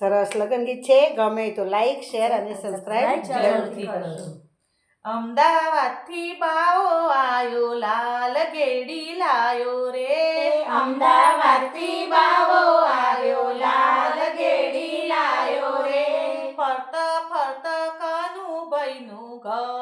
સરસ લગન ગીત છે. ગમે તો લાઈક શેર અને સબસ્ક્રાઇબ જરૂરથી કરજો. અમદાવાદથી બાવો આયો લાલ ગેડી લાયો રે. અમદાવાદથી બાવો આવ્યો, લાલ ગેડી લાયો રે. ફરતા ફરતા કાનુભાઈનું ઘર.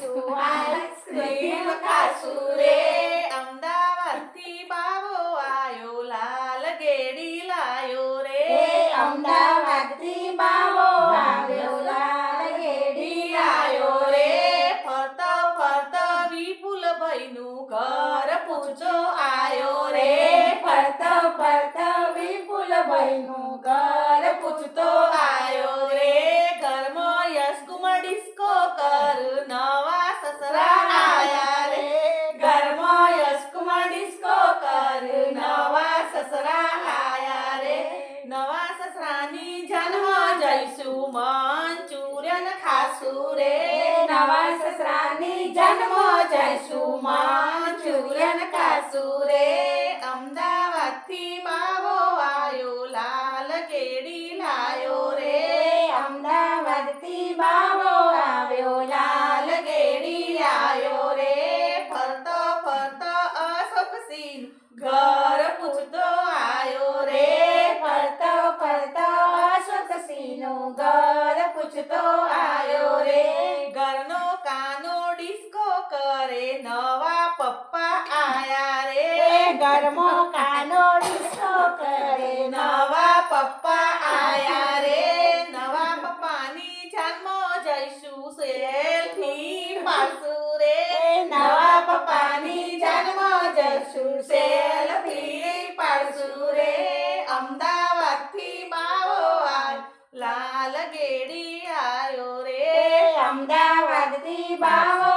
જઈશું આઈસ્ક્રીમ ખાશું રે ખાશું રે નવા સસરાની જન્મ જઈશું મંચુરિયન કાસુરે અમદાવાદથી બાવો આયો, લાલ કેડી લાયો રે. અમદાવાદથી બાવો આવ્યો, લાલ કેડી લાયો રે. ફરતો ફરતો અશોકસિંહ ઘર પૂછતો આયો રે. ફરતો ફરતો અશોકસિંહનું ઘર પૂછતો આવ્યો એ ઘરમાં કાનો ડિસ્કો કરે નવા પપ્પા આયા રે નવા પપ્પાની જન્મ જઈશું સેલ્ફી પાડશું રે નવા પપ્પાની જન્મ જઈશું સેલ્ફી પાડશું રે અમદાવાદથી બાવો આય લાલ ગેડી આયો રે અમદાવાદથી બાવો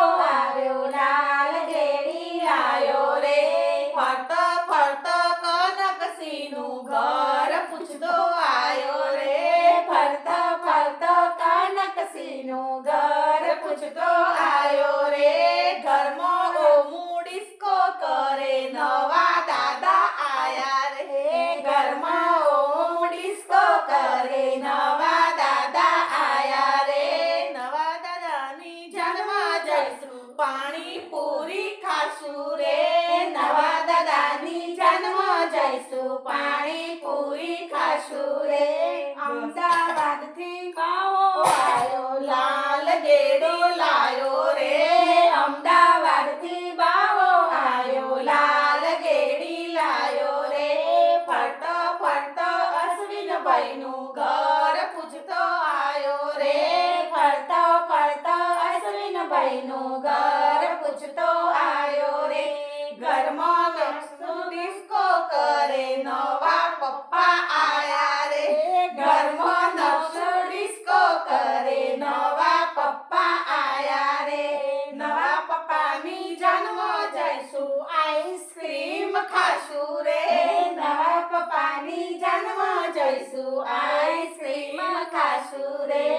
નું ઘર પૂછતો આયો રે. ઘરમાં ઓ કરે. નવા દાદા આયા રે. ઘરમાં ઓ કરે. નવા દાદા આયા રે. નવા દાદાની જન્મ જઈશું. પાણી પૂરી ખાશું રે. નવા દાદાની જન્મ જઈશું. પાણી પૂરી રેડો લાયો રે, અમદાવાદથી બાવો આયો, લાલ ગેડી લાયો રે. ફરતો ફરતો અશ્વિન ભાઈ નું ઘર પૂછતો આયો રે. ફરતો ફરતો અશ્વિન ભાઈ નું ઘર ખાશું રે નવા પપ્પાની જન્મ જઈશું. આઈસ્ક્રીમ ખાશું રે